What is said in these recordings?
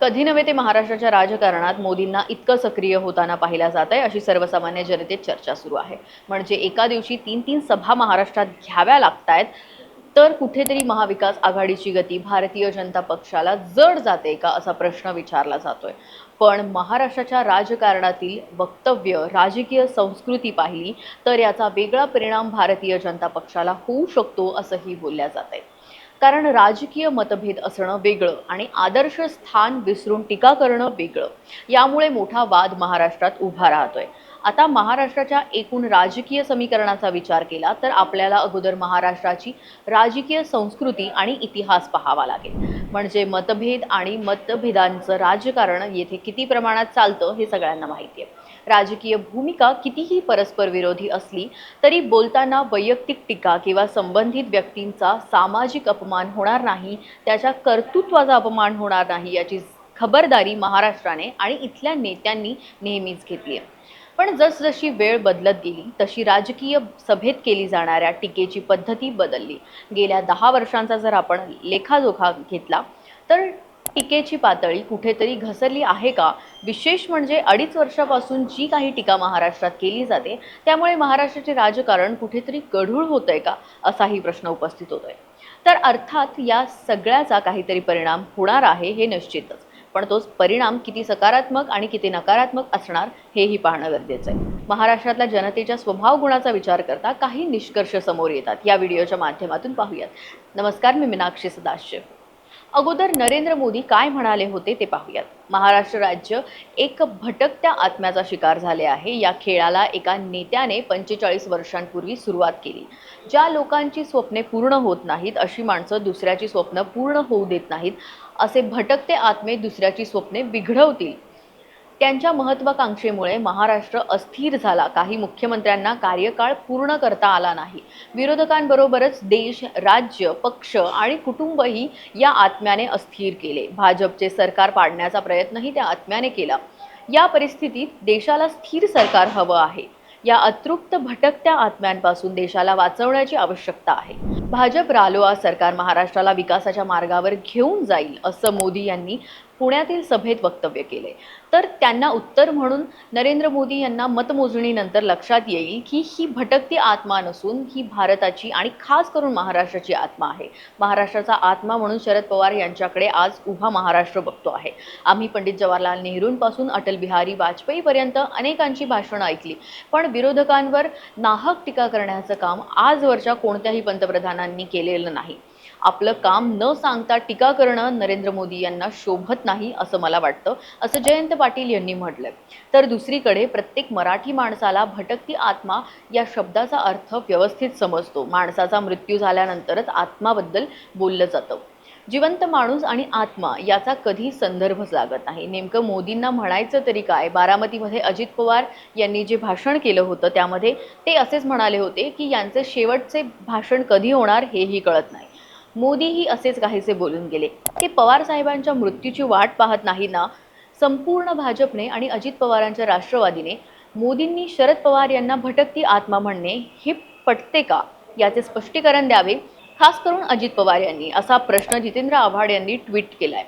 कधी नव्हे ते महाराष्ट्राच्या राजकारणात मोदींना इतकं सक्रिय होताना पाहिलं जात आहे अशी सर्वसामान्य जनतेत चर्चा सुरू आहे. म्हणजे एका दिवशी तीन तीन सभा महाराष्ट्रात घ्याव्या लागतायत तर कुठेतरी महाविकास आघाडीची गती भारतीय जनता पक्षाला जड जाते का असा प्रश्न विचारला जातोय. पण महाराष्ट्राच्या राजकारणातील वक्तव्य राजकीय संस्कृती पाहिली तर याचा वेगळा परिणाम भारतीय जनता पक्षाला होऊ शकतो असंही बोलल्या जात आहे कारण राजकीय मतभेद असणं वेगळं आणि आदर्श स्थान विसरून टीका करणं वेगळं. यामुळे मोठा वाद महाराष्ट्रात उभा राहतोय. आता महाराष्ट्राच्या एकूण राजकीय समीकरणाचा विचार केला तर आपल्याला अगोदर महाराष्ट्राची राजकीय संस्कृती आणि इतिहास पाहावा लागेल. म्हणजे मतभेद आणि मतभेदांचं राजकारण येथे किती प्रमाणात चालतं हे सगळ्यांना माहिती आहे. राजकीय भूमिका कितीही परस्पर विरोधी असली तरी बोलताना वैयक्तिक टीका किंवा संबंधित व्यक्तींचा सामाजिक अपमान होणार नाही त्याच्या कर्तृत्वाचा अपमान होणार नाही याची खबरदारी महाराष्ट्राने आणि इथल्या नेत्यांनी नेहमीच घेतली आहे. पण जसजशी वेळ बदलत गेली तशी राजकीय सभेत केली जाणाऱ्या टीकेची पद्धती बदलली. गेल्या दहा वर्षांचा जर आपण लेखाजोखा घेतला तर टीकेची पातळी कुठेतरी घसरली आहे का? विशेष म्हणजे अडीच वर्षापासून जी काही टीका महाराष्ट्रात केली जाते त्यामुळे महाराष्ट्राचे राजकारण कुठेतरी गढूळ होत आहे का? असाही प्रश्न उपस्थित होतोय. तर अर्थात या सगळ्याचा काहीतरी परिणाम होणार आहे हे निश्चितच. पण तोच परिणाम किती सकारात्मक आणि किती नकारात्मक असणार हेही पाहणं गरजेचं आहे. महाराष्ट्रातल्या जनतेच्या स्वभाव गुणाचा विचार करता काही निष्कर्ष समोर येतात. या व्हिडिओच्या माध्यमातून पाहूयात. नमस्कार मी मीनाक्षी सदाशिव. अगोदर नरेंद्र मोदी काय म्हणाले होते ते पाहूयात. महाराष्ट्र राज्य एक भटकत्या आत्म्याचा शिकार झाले आहे. या खेळाला एका नेत्याने पंचेचाळीस वर्षांपूर्वी सुरुवात केली. ज्या लोकांची स्वप्ने पूर्ण होत नाहीत अशी माणसं दुसऱ्याची स्वप्न पूर्ण होऊ देत नाहीत असे भटकते आत्मे दुसऱ्याची स्वप्ने बिघडवतील. त्यांच्या महत्वाकांक्षेमुळे महाराष्ट्र अस्थिर झाला. काही मुख्यमंत्र्यांना कार्यकाळ पूर्ण करता आला नाही. विरोधकांबरोबरच देश राज्य पक्ष आणि कुटुंबही या आत्म्याने अस्थिर केले. भाजपचे सरकार पाडण्याचा प्रयत्नही त्या आत्म्याने केला. या परिस्थितीत देशाला स्थिर सरकार हवं आहे. या अतृप्त भटकत्या आत्म्यांपासून देशाला वाचवण्याची आवश्यकता आहे. भाजप रालोआ सरकार महाराष्ट्राला विकासाच्या मार्गावर घेऊन जाईल असं मोदी यांनी पुण्यातील सभेत वक्तव्य केले. तर त्यांना उत्तर म्हणून नरेंद्र मोदी यांना मतमोजणीनंतर लक्षात येईल की ही भटकती आत्मा नसून ही भारताची आणि खास करून महाराष्ट्राची आत्मा आहे. महाराष्ट्राचा आत्मा म्हणून शरद पवार यांच्याकडे आज उभा महाराष्ट्र बघतो आहे. आम्ही पंडित जवाहरलाल नेहरूंपासून अटल बिहारी वाजपेयीपर्यंत अनेकांची भाषणं ऐकली. पण विरोधकांवर नाहक टीका करण्याचं काम आजवरच्या कोणत्याही पंतप्रधानांनी केलेलं नाही. आपलं काम न सांगता टीका करणं नरेंद्र मोदी यांना शोभत नाही असं मला वाटतं असं जयंत पाटील यांनी म्हटलंय. तर दुसरीकडे प्रत्येक मराठी माणसाला भटकती आत्मा या शब्दाचा अर्थ व्यवस्थित समजतो. माणसाचा मृत्यू झाल्यानंतरच आत्माबद्दल बोललं जातं. जिवंत माणूस आणि आत्मा याचा कधी संदर्भच लागत नाही. नेमकं मोदींना म्हणायचं तरी काय? बारामतीमध्ये अजित पवार यांनी जे भाषण केलं होतं त्यामध्ये ते असेच म्हणाले होते की यांचे शेवटचे भाषण कधी होणार हेही कळत नाही. मोदीही असेच काहीसे बोलून गेले. ते पवार साहेबांच्या मृत्यूची वाट पाहत नाही ना संपूर्ण भाजपने आणि अजित पवारांच्या राष्ट्रवादीने मोदींनी शरद पवार यांना भटकती आत्मा म्हणणे हे पटते का? याचे स्पष्टीकरण द्यावे खास करून अजित पवार यांनी असा प्रश्न जितेंद्र आव्हाड यांनी ट्विट केलाय.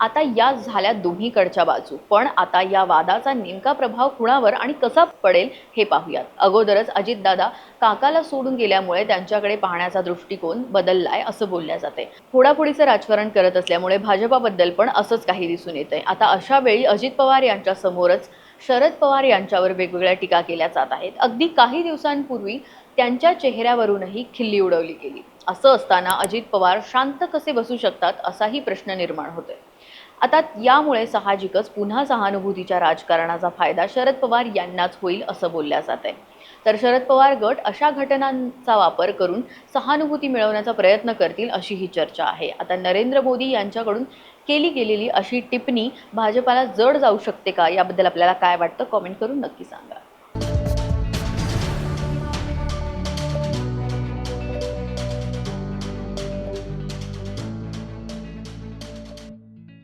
आता या झाल्या दोन्हीकडच्या बाजू. पण आता या वादाचा नेमका प्रभाव कुणावर आणि कसा पडेल हे पाहूयात. अगोदरच अजितदादा काकाला सोडून गेल्यामुळे त्यांच्याकडे पाहण्याचा दृष्टिकोन बदललाय असं बोलल्या जाते. फोडाफोडीचं राजकारण करत असल्यामुळे भाजपाबद्दल पण असंच काही दिसून येतंय. आता अशा वेळी अजित पवार यांच्या समोरच शरद पवार यांच्यावर वेगवेगळ्या टीका केल्या जात आहेत. अगदी काही दिवसांपूर्वी त्यांच्या चेहऱ्यावरूनही खिल्ली उडवली गेली. असं असताना अजित पवार शांत कसे बसू शकतात असाही प्रश्न निर्माण होतोय. आता यामुळे साहजिकच पुन्हा सहानुभूतीच्या राजकारणाचा फायदा शरद पवार यांनाच होईल असं बोलल्या जात आहे. तर शरद पवार गट अशा घटनांचा वापर करून सहानुभूती मिळवण्याचा प्रयत्न करतील अशी ही चर्चा आहे. आता नरेंद्र मोदी यांच्याकडून केली गेलेली अशी टिप्पणी भाजपाला जड जाऊ शकते का? याबद्दल आपल्याला काय वाटतं? कॉमेंट करून नक्की सांगा.